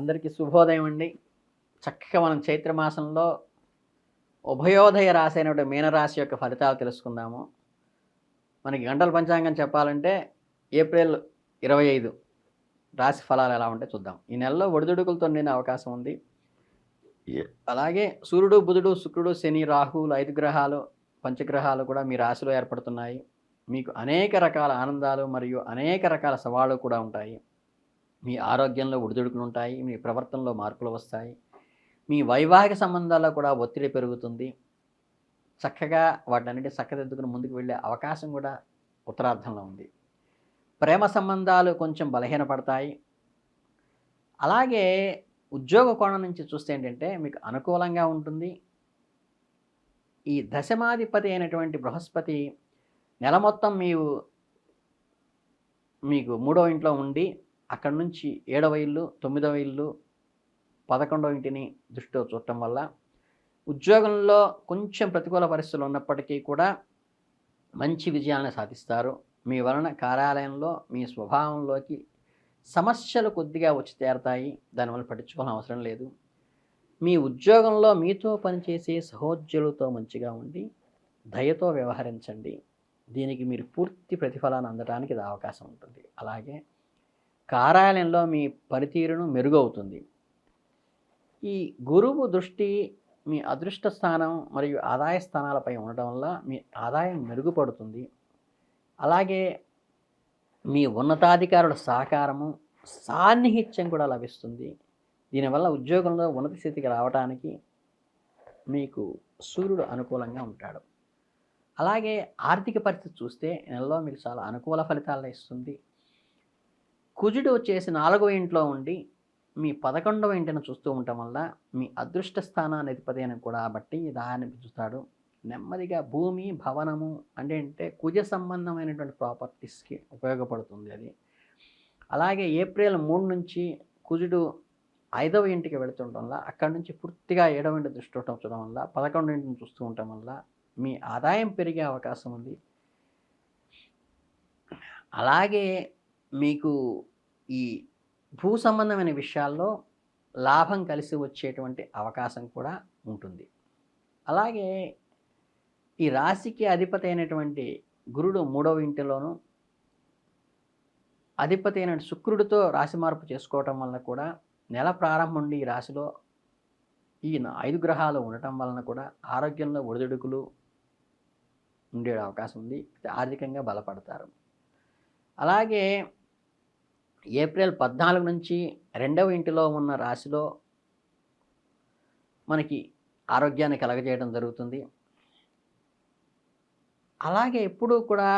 అందరికీ శుభోదయం అండి. చక్కగా మనం చైత్రమాసంలో ఉభయోదయ రాశి అయినటువంటి మీనరాశి యొక్క ఫలితాలు తెలుసుకుందాము. మనకి గంటల పంచాంగం చెప్పాలంటే ఏప్రిల్ ఇరవై ఐదు రాశి ఫలాలు ఎలా ఉంటాయి చూద్దాం. ఈ నెలలో ఒడిదుడుకులతో నిండిన అవకాశం ఉంది. అలాగే సూర్యుడు బుధుడు శుక్రుడు శని రాహువులు ఐదు గ్రహాలు పంచగ్రహాలు కూడా మీ రాశిలో ఏర్పడుతున్నాయి. మీకు అనేక రకాల ఆనందాలు మరియు అనేక రకాల సవాళ్ళు కూడా ఉంటాయి. మీ ఆరోగ్యంలో ఒడిదుడుకులు ఉంటాయి మీ ప్రవర్తనలో మార్పులు వస్తాయి మీ వైవాహిక సంబంధాల్లో కూడా ఒత్తిడి పెరుగుతుంది. చక్కగా వాటన్నిటి చక్కదిద్దుకుని ముందుకు వెళ్ళే అవకాశం కూడా ఉత్తరార్థంలో ఉంది. ప్రేమ సంబంధాలు కొంచెం బలహీనపడతాయి. అలాగే ఉద్యోగ కోణం నుంచి చూస్తే ఏంటంటే మీకు అనుకూలంగా ఉంటుంది. ఈ దశమాధిపతి అయినటువంటి బృహస్పతి నెల మొత్తం మీరు మీకు మూడో ఇంట్లో ఉండి అక్కడి నుంచి ఏడవ ఇల్లు తొమ్మిదవ ఇల్లు పదకొండవ ఇంటిని దృష్టిలో చూడటం వల్ల ఉద్యోగంలో కొంచెం ప్రతికూల పరిస్థితులు ఉన్నప్పటికీ కూడా మంచి విజయాలను సాధిస్తారు. మీ వలన కార్యాలయంలో మీ స్వభావంలోకి సమస్యలు కొద్దిగా వచ్చి తీరతాయి. దానివల్ల పట్టించుకోవాల్సిన అవసరం లేదు. మీ ఉద్యోగంలో మీతో పనిచేసే సహోద్యోగులతో మంచిగా ఉండి దయతో వ్యవహరించండి. దీనికి మీరు పూర్తి ప్రతిఫలాన్ని అందడానికి ఇది అవకాశం ఉంటుంది. అలాగే కార్యాలయంలో మీ పనితీరును మెరుగవుతుంది. ఈ గురువు దృష్టి మీ అదృష్ట స్థానం మరియు ఆదాయ స్థానాలపై ఉండడం వల్ల మీ ఆదాయం మెరుగుపడుతుంది. అలాగే మీ ఉన్నతాధికారుల సహకారము సాన్నిహిత్యం కూడా లభిస్తుంది. దీనివల్ల ఉద్యోగంలో ఉన్నత స్థితికి రావడానికి మీకు సూర్యుడు అనుకూలంగా ఉంటాడు. అలాగే ఆర్థిక పరిస్థితి చూస్తే నెలలో మీకు చాలా అనుకూల ఫలితాలను ఇస్తుంది. కుజుడు వచ్చేసి నాలుగవ ఇంట్లో ఉండి మీ పదకొండవ ఇంటిని చూస్తూ ఉండటం వల్ల మీ అదృష్ట స్థానాన్ని అధిపతి అని కూడా బట్టి దాన్ని చూస్తాడు. నెమ్మదిగా భూమి భవనము అంటే అంటే కుజ సంబంధమైనటువంటి ప్రాపర్టీస్కి ఉపయోగపడుతుంది అది. అలాగే ఏప్రిల్ మూడు నుంచి కుజుడు ఐదవ ఇంటికి వెళుతుండటం వల్ల అక్కడి నుంచి పూర్తిగా ఏడవ ఇంటి దృష్టి చూడటం వల్ల పదకొండు ఇంటిని చూస్తూ ఉండటం వల్ల మీ ఆదాయం పెరిగే అవకాశం ఉంది. అలాగే మీకు ఈ భూ సంబంధమైన విషయాల్లో లాభం కలిసి వచ్చేటువంటి అవకాశం కూడా ఉంటుంది. అలాగే ఈ రాశికి అధిపతి అయినటువంటి గురుడు మూడవ ఇంటిలోనూ అధిపతి అయిన శుక్రుడితో రాశి మార్పు చేసుకోవటం వలన కూడా నెల ప్రారంభం నుండి ఈ రాశిలో ఈ ఐదు గ్రహాలు ఉండటం వలన కూడా ఆరోగ్యంలో ఒడిదుడుకులు ఉండే అవకాశం ఉంది. ఆర్థికంగా బలపడతారు. అలాగే ఏప్రిల్ పద్నాలుగు నుంచి రెండవ ఇంటిలో ఉన్న రాశిలో మనకి ఆరోగ్యాన్ని కలగజేయడం జరుగుతుంది. అలాగే ఎప్పుడూ కూడా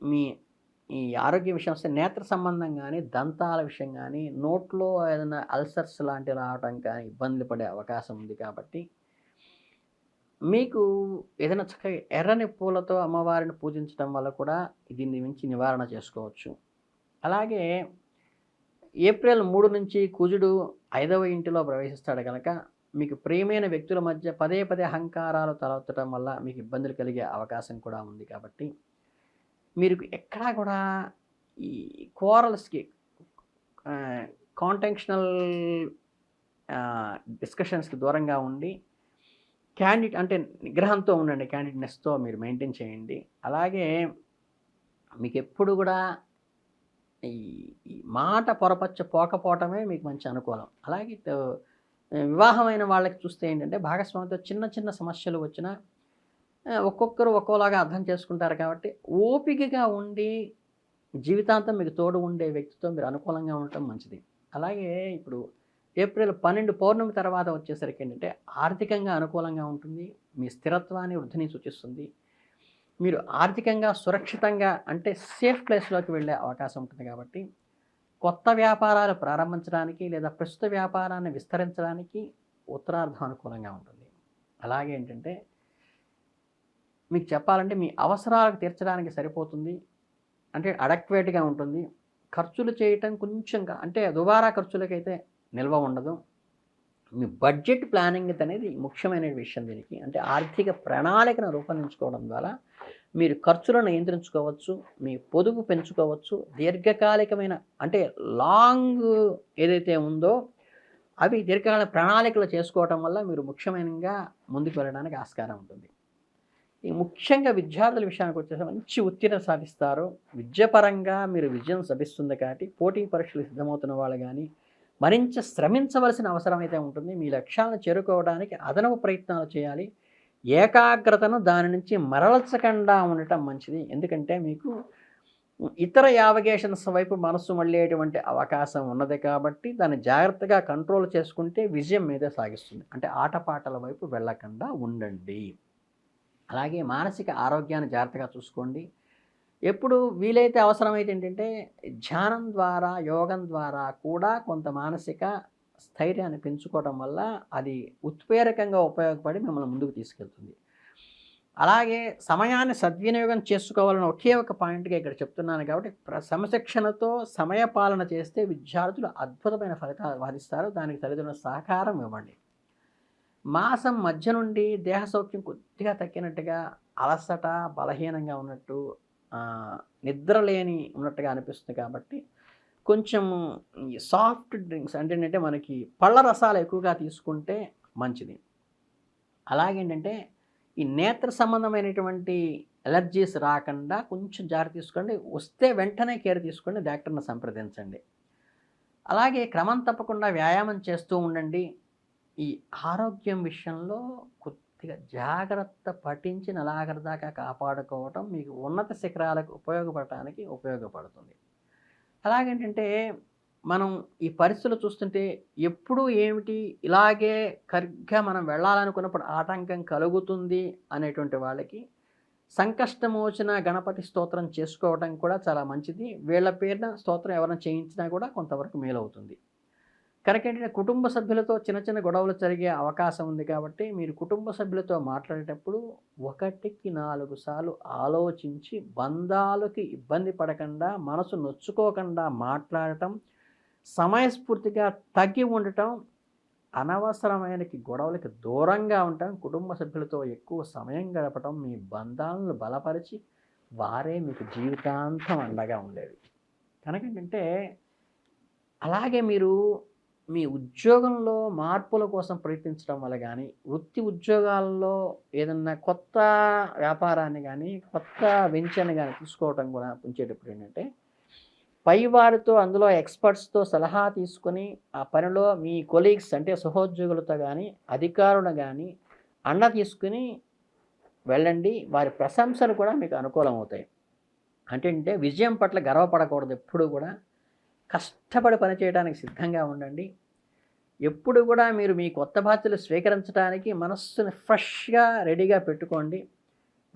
మీ ఈ ఆరోగ్య విషయం వస్తే నేత్ర సంబంధం కానీ దంతాల విషయం కానీ నోట్లో ఏదైనా అల్సర్స్ లాంటివి రావడం కానీ ఇబ్బందులు పడే అవకాశం ఉంది కాబట్టి మీకు ఏదైనా చక్కగా ఎర్రని పూలతో అమ్మవారిని పూజించడం వల్ల కూడా దీన్ని మించి నివారణ చేసుకోవచ్చు. అలాగే ఏప్రిల్ మూడు నుంచి కుజుడు ఐదవ ఇంటిలో ప్రవేశిస్తాడు కనుక మీకు ప్రియమైన వ్యక్తుల మధ్య పదే పదే అహంకారాలు తలెత్తడం వల్ల మీకు ఇబ్బందులు కలిగే అవకాశం కూడా ఉంది కాబట్టి మీరు ఎక్కడా కూడా ఈ కోరల్స్కి కాంటెన్షనల్ డిస్కషన్స్కి దూరంగా ఉండి క్యాండిడ్ అంటే నిగ్రహంతో ఉండండి క్యాండిడ్నెస్తో మీరు మెయింటైన్ చేయండి. అలాగే మీకు ఎప్పుడు కూడా ఈ ఈ మాట పొరపచ్చ పోకపోవటమే మీకు మంచి అనుకూలం. అలాగే వివాహమైన వాళ్ళకి చూస్తే ఏంటంటే భాగస్వామితో చిన్న చిన్న సమస్యలు వచ్చినా ఒక్కొక్కరు ఒక్కోలాగా అర్థం చేసుకుంటారు కాబట్టి ఓపికగా ఉండి జీవితాంతం మీకు తోడు ఉండే వ్యక్తితో మీరు అనుకూలంగా ఉండటం మంచిది. అలాగే ఇప్పుడు ఏప్రిల్ పన్నెండు పౌర్ణమి తర్వాత వచ్చేసరికి ఏంటంటే ఆర్థికంగా అనుకూలంగా ఉంటుంది మీ స్థిరత్వాన్ని వృద్ధిని సూచిస్తుంది మీరు ఆర్థికంగా సురక్షితంగా అంటే సేఫ్ ప్లేస్లోకి వెళ్ళే అవకాశం ఉంటుంది కాబట్టి కొత్త వ్యాపారాలు ప్రారంభించడానికి లేదా ప్రస్తుత వ్యాపారాన్ని విస్తరించడానికి ఉత్తరార్థం అనుకూలంగా ఉంటుంది. అలాగే ఏంటంటే మీకు చెప్పాలంటే మీ అవసరాలకు తీర్చడానికి సరిపోతుంది. అంటే అడక్వేట్గా ఉంటుంది. ఖర్చులు చేయటం కొంచెంగా అంటే దుబారా ఖర్చులకైతే నిల్వ ఉండదు. మీ బడ్జెట్ ప్లానింగ్ అనేది ముఖ్యమైన విషయం దీనికి. అంటే ఆర్థిక ప్రణాళికను రూపొందించుకోవడం ద్వారా మీరు ఖర్చులను నియంత్రించుకోవచ్చు మీ పొదుపు పెంచుకోవచ్చు దీర్ఘకాలికమైన అంటే లాంగ్ ఏదైతే ఉందో అవి దీర్ఘకాల ప్రణాళికలు చేసుకోవటం వల్ల మీరు ముఖ్యమైనగా ముందుకు వెళ్ళడానికి ఆస్కారం ఉంటుంది. ఈ ముఖ్యంగా విద్యార్థుల విషయానికి వచ్చేసి మంచి ఉత్తీర్ణ సాధిస్తారు. విద్యాపరంగా మీరు విజయం లభిస్తుంది కాబట్టి పోటీ పరీక్షలు సిద్ధమవుతున్న వాళ్ళు కానీ మరింత శ్రమించవలసిన అవసరం అయితే ఉంటుంది. మీ లక్ష్యాలను చేరుకోవడానికి అదనపు ప్రయత్నాలు చేయాలి. ఏకాగ్రతను దాని నుంచి మరలచకుండా ఉండటం మంచిది. ఎందుకంటే మీకు ఇతర యావగేషన్స్ వైపు మనస్సు మళ్ళేటువంటి అవకాశం ఉన్నది కాబట్టి దాన్ని జాగ్రత్తగా కంట్రోల్ చేసుకుంటే విజయం మీదే సాగిస్తుంది. అంటే ఆటపాటల వైపు వెళ్ళకుండా ఉండండి. అలాగే మానసిక ఆరోగ్యాన్ని జాగ్రత్తగా చూసుకోండి. ఎప్పుడు వీలైతే అవసరమైతే ఏంటంటే ధ్యానం ద్వారా యోగం ద్వారా కూడా కొంత మానసిక స్థైర్యాన్ని పెంచుకోవడం వల్ల అది ఉత్ప్రేరకంగా ఉపయోగపడి మిమ్మల్ని ముందుకు తీసుకెళ్తుంది. అలాగే సమయాన్ని సద్వినియోగం చేసుకోవాలని ఒకే ఒక పాయింట్గా ఇక్కడ చెప్తున్నాను కాబట్టి సమశిక్షణతో సమయపాలన చేస్తే విద్యార్థులు అద్భుతమైన ఫలితాలు వాదిస్తారు. దానికి తల్లిదండ్రుల సహకారం ఇవ్వండి. మాసం మధ్య నుండి దేహ సౌఖ్యం కొద్దిగా తగ్గినట్టుగా అలసట బలహీనంగా ఉన్నట్టు నిద్ర లేని ఉన్నట్టుగా అనిపిస్తుంది కాబట్టి కొంచెం సాఫ్ట్ డ్రింక్స్ అంటే ఏంటంటే మనకి పళ్ళ రసాలు ఎక్కువగా తీసుకుంటే మంచిది. అలాగేంటంటే ఈ నేత్ర సంబంధమైనటువంటి ఎలర్జీస్ రాకుండా కొంచెం జాగ్రత్త తీసుకోండి. వస్తే వెంటనే కేర్ తీసుకోండి డాక్టర్ని సంప్రదించండి. అలాగే క్రమం తప్పకుండా వ్యాయామం చేస్తూ ఉండండి. ఈ ఆరోగ్యం విషయంలో కొద్దిగా జాగ్రత్త పఠించి నెలాఖరు దాకా కాపాడుకోవటం మీకు ఉన్నత శిఖరాలకు ఉపయోగపడటానికి ఉపయోగపడుతుంది. అలాగేంటంటే మనం ఈ పరిస్థితులు చూస్తుంటే ఎప్పుడు ఏమిటి ఇలాగే కరిగ్గా మనం వెళ్ళాలనుకున్నప్పుడు ఆటంకం కలుగుతుంది అనేటువంటి వాళ్ళకి సంకష్టమోచన గణపతి స్తోత్రం చేసుకోవడం కూడా చాలా మంచిది. వీళ్ళ పేరున స్తోత్రం ఎవరైనా చేయించినా కూడా కొంతవరకు మేలవుతుంది. కనుక ఏంటంటే కుటుంబ సభ్యులతో చిన్న చిన్న గొడవలు జరిగే అవకాశం ఉంది కాబట్టి మీరు కుటుంబ సభ్యులతో మాట్లాడేటప్పుడు ఒకటికి నాలుగు సార్లు ఆలోచించి బంధాలకి ఇబ్బంది పడకుండా మనసు నొచ్చుకోకుండా మాట్లాడటం సమయస్ఫూర్తిగా తగ్గి ఉండటం అనవసరమైన గొడవలకి దూరంగా ఉండటం కుటుంబ సభ్యులతో ఎక్కువ సమయం గడపటం మీ బంధాలను బలపరిచి వారే మీకు జీవితాంతం అండగా ఉండేది ఏంటంటే అలాగే మీరు మీ ఉద్యోగంలో మార్పుల కోసం ప్రయత్నించడం వల్ల కానీ వృత్తి ఉద్యోగాల్లో ఏదన్నా కొత్త వ్యాపారాన్ని కానీ కొత్త వెంచర్ని కానీ తీసుకోవడం కూడా ఉంచేటప్పుడు ఏంటంటే పై వారితో అందులో ఎక్స్పర్ట్స్తో సలహా తీసుకొని ఆ పనిలో మీ కొలీగ్స్ అంటే సహోద్యోగులతో కానీ అధికారులు కానీ అండ తీసుకుని వెళ్ళండి. వారి ప్రశంసలు కూడా మీకు అనుకూలం అవుతాయి అంటే విజయం పట్ల గర్వపడకూడదు ఎప్పుడు కూడా. కష్టపడి పనిచేయడానికి సిద్ధంగా ఉండండి. ఎప్పుడు కూడా మీరు మీ కొత్త బాధ్యతలు స్వీకరించడానికి మనస్సును ఫ్రెష్గా రెడీగా పెట్టుకోండి.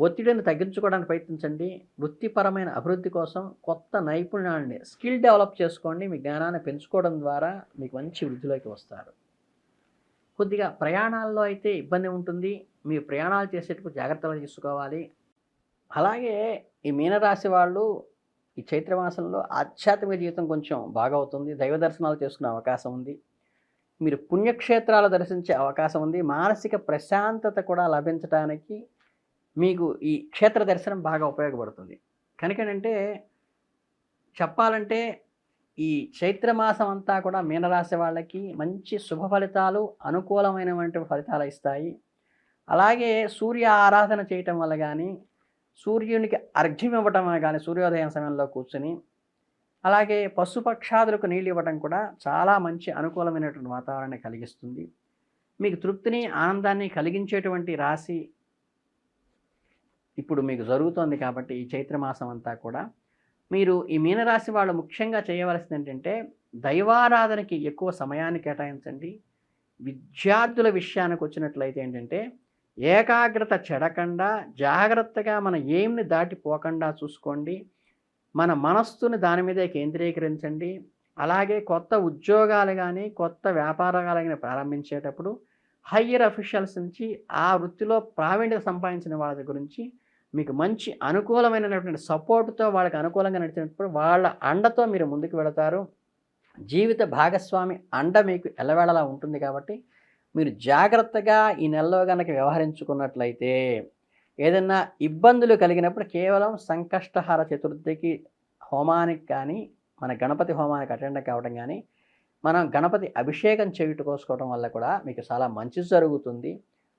ఒత్తిడిని తగ్గించుకోవడానికి ప్రయత్నించండి. వృత్తిపరమైన అభివృద్ధి కోసం కొత్త నైపుణ్యాన్ని స్కిల్ డెవలప్ చేసుకోండి. మీ జ్ఞానాన్ని పెంచుకోవడం ద్వారా మీకు మంచి వృద్ధిలోకి వస్తారు. కొద్దిగా ప్రయాణాల్లో అయితే ఇబ్బంది ఉంటుంది. మీరు ప్రయాణాలు చేసేటప్పుడు జాగ్రత్తలు తీసుకోవాలి. అలాగే ఈ మీనరాశి వాళ్ళు ఈ చైత్రమాసంలో ఆధ్యాత్మిక జీవితం కొంచెం బాగా అవుతుంది దైవ దర్శనాలు చేసుకునే అవకాశం ఉంది. మీరు పుణ్యక్షేత్రాలు దర్శించే అవకాశం ఉంది. మానసిక ప్రశాంతత కూడా లభించడానికి మీకు ఈ క్షేత్ర దర్శనం బాగా ఉపయోగపడుతుంది. కనుకనంటే చెప్పాలంటే ఈ చైత్రమాసం అంతా కూడా మీనరాశి వాళ్ళకి మంచి శుభ ఫలితాలు అనుకూలమైనటువంటి ఫలితాలు ఇస్తాయి. అలాగే సూర్య ఆరాధన చేయటం వల్ల కానీ సూర్యునికి అర్ఘ్యం ఇవ్వటం కానీ సూర్యోదయం సమయంలో కూర్చుని అలాగే పశుపక్షాదులకు నీళ్ళు ఇవ్వటం కూడా చాలా మంచి అనుకూలమైనటువంటి వాతావరణాన్ని కలిగిస్తుంది. మీకు తృప్తిని ఆనందాన్ని కలిగించేటువంటి రాశి ఇప్పుడు మీకు జరుగుతోంది కాబట్టి ఈ చైత్రమాసం అంతా కూడా మీరు ఈ మీనరాశి వాళ్ళు ముఖ్యంగా చేయవలసింది ఏంటంటే దైవారాధనకి ఎక్కువ సమయాన్ని కేటాయించండి. విద్యార్థుల విషయానికి వచ్చినట్లయితే ఏంటంటే ఏకాగ్రత చెడకుండా జాగ్రత్తగా మన ఏమిని దాటిపోకుండా చూసుకోండి. మన మనస్సుని దాని మీదే కేంద్రీకరించండి. అలాగే కొత్త ఉద్యోగాలు కానీ కొత్త వ్యాపారాలు కానీ ప్రారంభించేటప్పుడు హయ్యర్ అఫీషియల్స్ నుంచి ఆ వృత్తిలో ప్రావీణ్యత సంపాదించిన వాళ్ళ గురించి మీకు మంచి అనుకూలమైనటువంటి సపోర్ట్తో వాళ్ళకి అనుకూలంగా నడిచినప్పుడు వాళ్ళ అండతో మీరు ముందుకు వెళతారు. జీవిత భాగస్వామి అండ మీకు ఎలవేళలా ఉంటుంది కాబట్టి మీరు జాగ్రత్తగా ఈ నెలలో కనుక వ్యవహరించుకున్నట్లయితే ఏదన్నా ఇబ్బందులు కలిగినప్పుడు కేవలం సంకష్టహార చతుర్థికి హోమానికి కానీ మన గణపతి హోమానికి అటెండ్ కావడం కానీ మనం గణపతి అభిషేకం చేయుట కోసుకోవడం వల్ల కూడా మీకు చాలా మంచి జరుగుతుంది.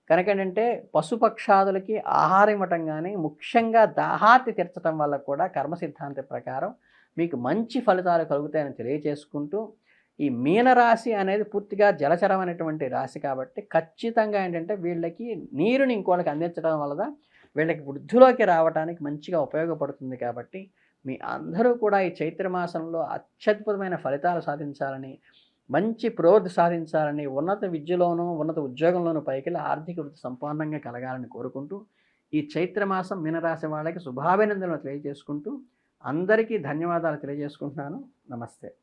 కనుక ఏంటంటే పశుపక్షాదులకి ఆహారం ఇవ్వటం కానీ ముఖ్యంగా దాహార్తి తీర్చడం వల్ల కూడా కర్మ సిద్ధాంత ప్రకారం మీకు మంచి ఫలితాలు కలుగుతాయని తెలియజేసుకుంటూ ఈ మీనరాశి అనేది పూర్తిగా జలచరమైనటువంటి రాశి కాబట్టి ఖచ్చితంగా ఏంటంటే వీళ్ళకి నీరుని ఇంకోళ్ళకి అందించడం వల్ల వీళ్ళకి వృద్ధిలోకి రావడానికి మంచిగా ఉపయోగపడుతుంది కాబట్టి మీ అందరూ కూడా ఈ చైత్రమాసంలో అత్యద్భుతమైన ఫలితాలు సాధించాలని మంచి ప్రోధి సాధించాలని ఉన్నత విద్యలోనూ ఉన్నత ఉద్యోగంలోనూ పైకి ఆర్థిక వృద్ధి సంపూర్ణంగా కలగాలని కోరుకుంటూ ఈ చైత్రమాసం మీనరాశి వాళ్ళకి శుభాభినందనలు తెలియజేసుకుంటూ అందరికీ ధన్యవాదాలు తెలియజేసుకుంటున్నాను. నమస్తే.